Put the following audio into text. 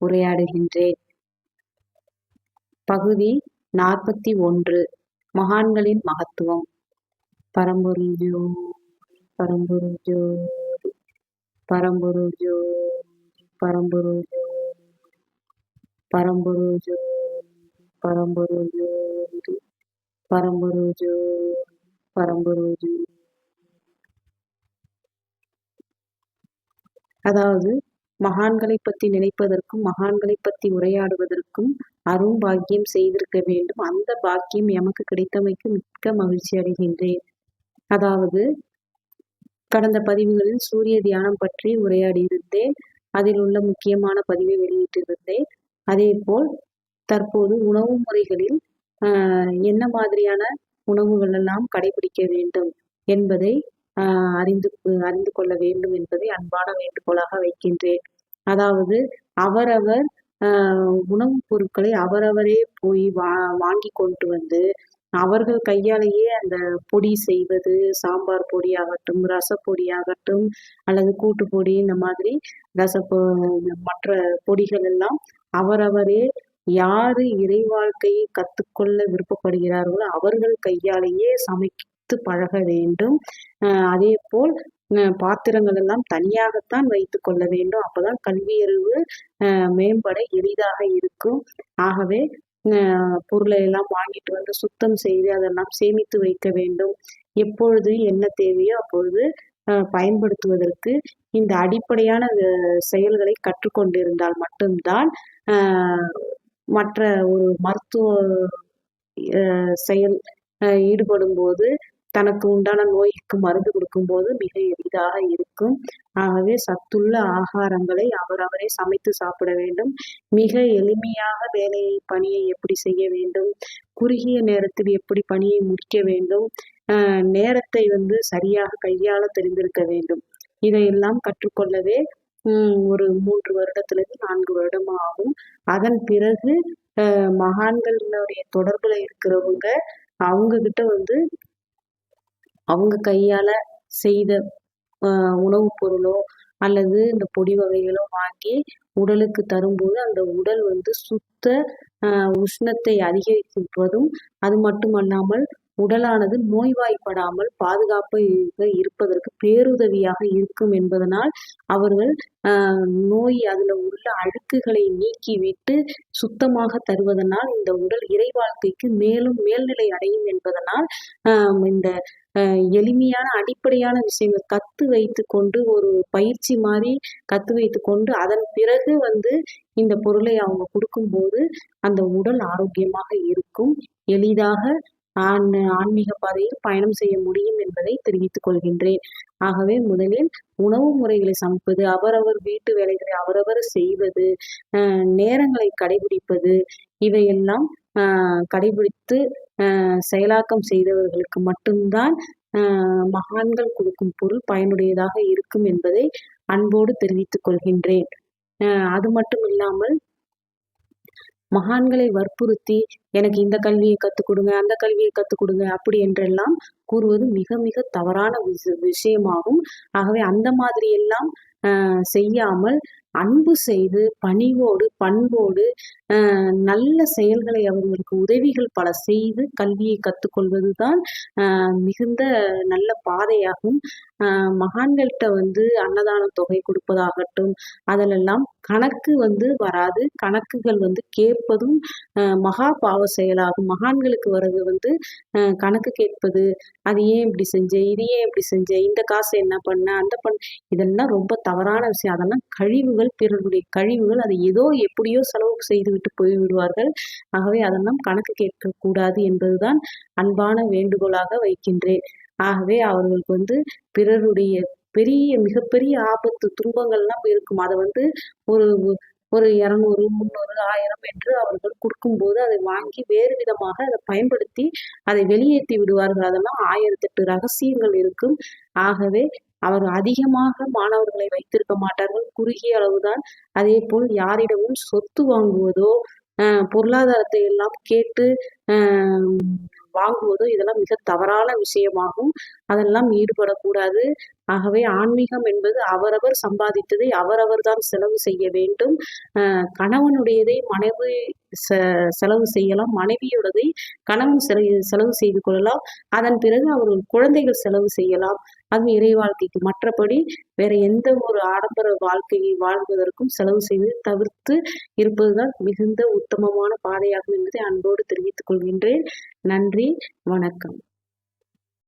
உரையாடுகின்றேன். பகுதி நாற்பத்தி ஒன்று. மகான்களின் மகத்துவம். பரம்பொருள் ஜோ பரம்பொருள் ஜோ பரம்பொருள் ஜோ பரம்பொருள் ஜோ பரம்பொருள் ஜோ பரம்பொருள் ஜோ பரம்பொருள் ஜோ பரம்பொருள் ஜோ அதாவது மகான்களை பற்றி நினைப்பதற்கும் மகான்களை பற்றி உரையாடுவதற்கும் அரும் பாக்கியம் செய்திருக்க வேண்டும். அந்த பாக்கியம் எமக்கு கிடைத்தமைக்கு மிக்க மகிழ்ச்சி அடைகின்றேன். அதாவது கடந்த பதிவுகளில் சூரிய தியானம் பற்றி உரையாடியிருந்தேன். அதில் உள்ள முக்கியமான பதிவை வெளியிட்டிருந்தேன். அதே போல் தற்போது உணவு முறைகளில் என்ன மாதிரியான உணவுகள் எல்லாம் கடைபிடிக்க வேண்டும் என்பதை அறிந்து அறிந்து கொள்ள வேண்டும் என்பதை அன்பான வேண்டுகோளாக வைக்கின்றேன். அதாவது அவரவர் உணவுப் பொருட்களை அவரவரே போய் வா வாங்கி கொண்டு வந்து அவர்கள் கையாலேயே அந்த பொடி செய்வது சாம்பார் பொடி ஆகட்டும் ரசப்பொடி ஆகட்டும் அல்லது கூட்டு பொடி இந்த மாதிரி ரச மற்ற பொடிகள் எல்லாம் அவரவரே யாரு இறை வாழ்க்கையை கற்றுக்கொள்ள விருப்பப்படுகிறார்களோ அவர்கள் கையாலேயே சமைக்க வைத்து பழக வேண்டும். அதே போல் பாத்திரங்கள் எல்லாம் தனியாகத்தான் வைத்து கொள்ள வேண்டும். அப்பதான் கல்வியறிவு மேம்பட எளிதாக இருக்கும். ஆகவே பொருளை எல்லாம் வாங்கிட்டு வந்து சுத்தம் செய்து அதெல்லாம் சேமித்து வைக்க வேண்டும். எப்பொழுது என்ன தேவையோ அப்பொழுது பயன்படுத்துவதற்கு இந்த அடிப்படையான செயல்களை கற்றுக்கொண்டிருந்தால் மட்டும்தான் மற்ற ஒரு மருத்துவ செயல் ஈடுபடும் போது தனக்கு உண்டான நோய்க்கு மருந்து கொடுக்கும்போது மிக எளிதாக இருக்கும். ஆகவே சத்துள்ள ஆகாரங்களை அவரவரே சமைத்து சாப்பிட வேண்டும். மிக எளிமையாக வேலையை பணியை எப்படி செய்ய வேண்டும்? குறுகிய நேரத்தில் எப்படி பணியை முடிக்க வேண்டும்? நேரத்தை வந்து சரியாக கையாள தெரிந்திருக்க வேண்டும். இதையெல்லாம் கற்றுக்கொள்ளவே ஒரு மூன்று வருடத்திலிருந்து நான்கு வருடம் ஆகும். அதன் பிறகு மகான்களுடைய தொடர்புல இருக்கிறவங்க அவங்க கிட்ட வந்து அவங்க கையால செய்த உணவுப் பொருளோ அல்லது இந்த பொடி வகைகளோ வாங்கி உடலுக்கு தரும்போது அந்த உடல் வந்து சுத்த உஷ்ணத்தை அதிகரிப்பதும் அது மட்டுமல்லாமல் உடலானது நோய்வாய்ப்படாமல் பாதுகாப்பு இருப்பதற்கு பேருதவியாக இருக்கும் என்பதனால் அவர்கள் நோய் அதில் உள்ள அழுக்குகளை நீக்கிவிட்டு சுத்தமாக தருவதனால் இந்த உடல் இறை வாழ்க்கைக்கு மேலும் மேல்நிலை அடையும் என்பதனால் இந்த எளிமையான அடிப்படையான விஷயங்கள். கற்று வைத்து கொண்டு ஒரு பயிற்சி மாதிரி கற்று வைத்து கொண்டு அதன் பிறகு வந்து இந்த பொருளை அவங்க கொடுக்கும்போது அந்த உடல் ஆரோக்கியமாக இருக்கும். எளிதாக ஆன் ஆன்மீக பாதையில் பயணம் செய்ய முடியும் என்பதை தெரிவித்துக் கொள்கின்றேன். ஆகவே முதலில் உணவு முறைகளை சமைப்பது அவரவர் வீட்டு வேலைகளை அவரவர் செய்வது நேரங்களை கடைபிடிப்பது இவையெல்லாம் கடைபிடித்து செயலாக்கம் செய்தவர்களுக்கு மட்டும்தான் மகான்கள் கொடுக்கும் பொருள் பயனுடையதாக இருக்கும் என்பதை அன்போடு தெரிவித்துக் கொள்கின்றேன். அது மட்டும் இல்லாமல் மகான்களை வற்புறுத்தி எனக்கு இந்த கல்வியை கற்றுக் கொடுங்க அந்த கல்வியை கற்றுக் கொடுங்க அப்படி என்றெல்லாம் கூறுவது மிக மிக தவறான விஷயமாகும். ஆகவே அந்த மாதிரி எல்லாம் செய்யாமல் அன்பு செய்து பணிவோடு பண்போடு நல்ல செயல்களை அவர்களுக்கு உதவிகள் பல செய்து கல்வியை கற்றுக்கொள்வது தான் மிகுந்த நல்ல பாதையாகும். மகான்கள்கிட்ட வந்து அன்னதான தொகை கொடுப்பதாகட்டும் அதிலெல்லாம் கணக்கு வந்து வராது. கணக்குகள் வந்து கேட்பதும் மகா பாவ செயலாகும். மகான்களுக்கு வர்றது வந்து கணக்கு கேட்பது அது ஏன் இப்படி செஞ்ச? இது ஏன் இப்படி செஞ்ச? இந்த காசு என்ன பண்ண? அந்த பண்ண இதெல்லாம் ரொம்ப தவறான விஷயம். அதெல்லாம் கழிவுகள் கழிவுகள் பிறருடைய கழிவுகள் அதை ஏதோ எப்படியோ செலவு செய்துவிட்டு போய்விடுவார்கள் ஆகவே அதெல்லாம் கணக்கு கேட்கக்கூடாது என்பதுதான் அன்பான வேண்டுகோளாக வைக்கின்றேன். ஆகவே அவர்களுக்கு வந்து பிறருடைய பெரிய மிகப்பெரிய ஆபத்து துன்பங்கள்லாம் இருக்கும். அதை வந்து ஒரு ஒரு இரநூறு முந்நூறு ஆயிரம் என்று அவர்கள் கொடுக்கும்போது அதை வாங்கி வேறு விதமாக அதை பயன்படுத்தி அதை வெளியேற்றி விடுவார்கள். அதெல்லாம் ஆயிரத்தெட்டு ரகசியங்கள் இருக்கும். ஆகவே அவர் அதிகமாக மாணவர்களை வைத்திருக்க மாட்டார்கள். குறுகிய அளவுதான். அதே போல் யாரிடமும் சொத்து வாங்குவதோ பொருளாதாரத்தை எல்லாம் கேட்டு வாங்குவதோ இதெல்லாம் மிக தவறான விஷயமாகும் அதெல்லாம் ஈடுபடக்கூடாது. ஆகவே ஆன்மீகம் என்பது அவரவர் சம்பாதித்ததை அவரவர் தான் செலவு செய்ய வேண்டும். கணவனுடையதை மனைவி செலவு செய்யலாம். மனைவியோடதை கணவன் செலவு செய்து கொள்ளலாம். அதன் பிறகு அவர்கள் குழந்தைகள் செலவு செய்யலாம். அது இறை வாழ்க்கைக்கு மற்றபடி வேற எந்த ஒரு ஆடம்பர வாழ்க்கையை வாழ்வதற்கும் செலவு செய்து தவிர்த்து இருப்பதுதான் மிகுந்த உத்தமமான பாதையாகும் என்பதை அன்போடு தெரிவித்துக் கொள்கின்றேன். நன்றி. வணக்கம்.